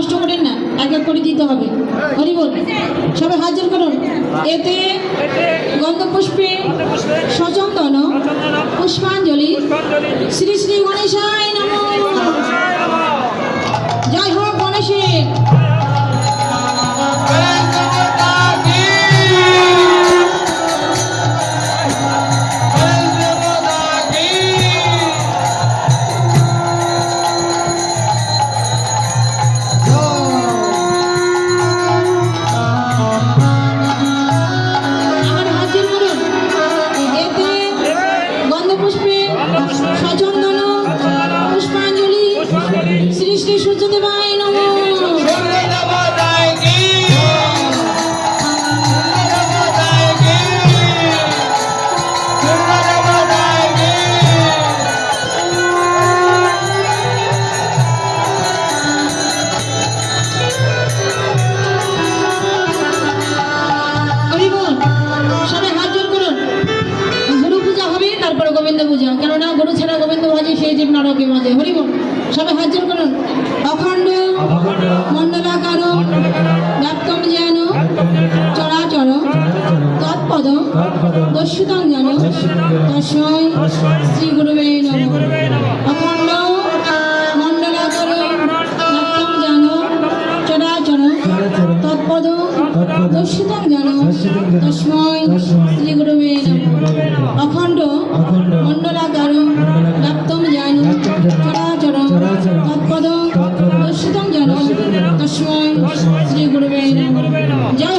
নষ্ট করেন না এক এক করে দিতে হবে। হরি বল সবাই হাজির করুন। এতে গন্ধপুষ্পে সচন্দন পুষ্পাঞ্জলি। শ্রী শ্রী গণেশায় কেননা গুরু ছাড়া গোবিন্দ ভাজে সেই জীব নারকে মাঝে। হরিবল সবাই হাজির জোর করুন। অখণ্ড মণ্ডলাকার ব্যাপ্তম যেন চরাচর তৎপদ দস্যুতং যেন তস্মৈ শ্রী গুরুবে নমঃ। তৎপদ দস্যুতং জন। তস্মৈ শ্রী গুরুবে অখণ্ড। মণ্ডলাকার ব্যাপ্তম যেন চরাচর তৎপদ দস্যুতং জন। তস্মৈ শ্রী গুরুবে জয়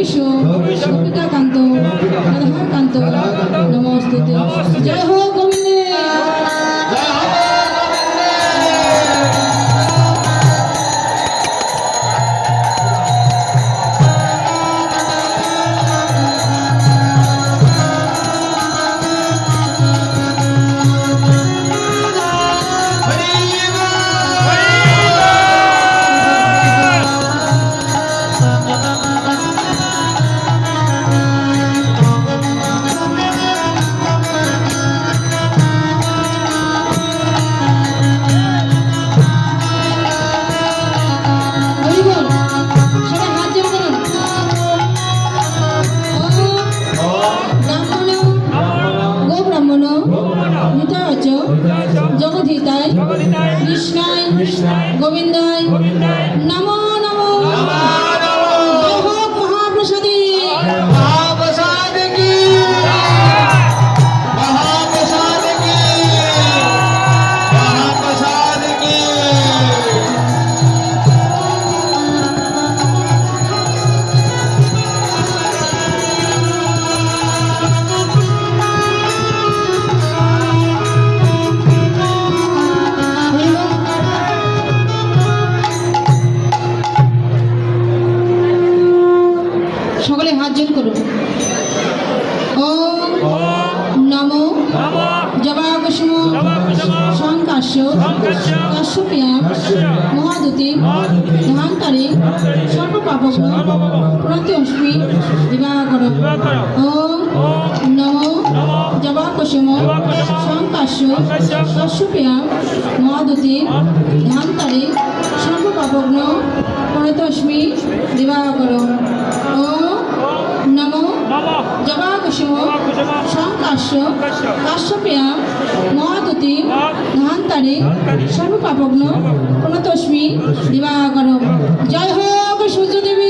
জগৎপতি, গোপীশ গোপীশ, গোপিকাকান্ত রাধাকান্ত নমস্তুতে জগদ্ধিতায় কৃষ্ণায় গোবিন্দায় নমো সকলে হাত করুন। ও নমো জবা কুসুম সংকাশ্য কাশ্যপিয়া মহাদুতি ধান্তরে সর্বপাপক প্রতি অস্মি দিবাকর ও নমো জবা কুসুম সংকাশ্য কাশ্যপিয়া মহাদুতি ধান্তরে সর্বপাপগ্ন প্রতস্মি দিবাকর ও নমো জবা কুসুম সংকাশ্য কাশ্যপিয়া মহাদুতি ধান্তারে সর্বপাপগ্ন প্রণতস্মি দিবাকর জয় হোক সূর্যদেবী!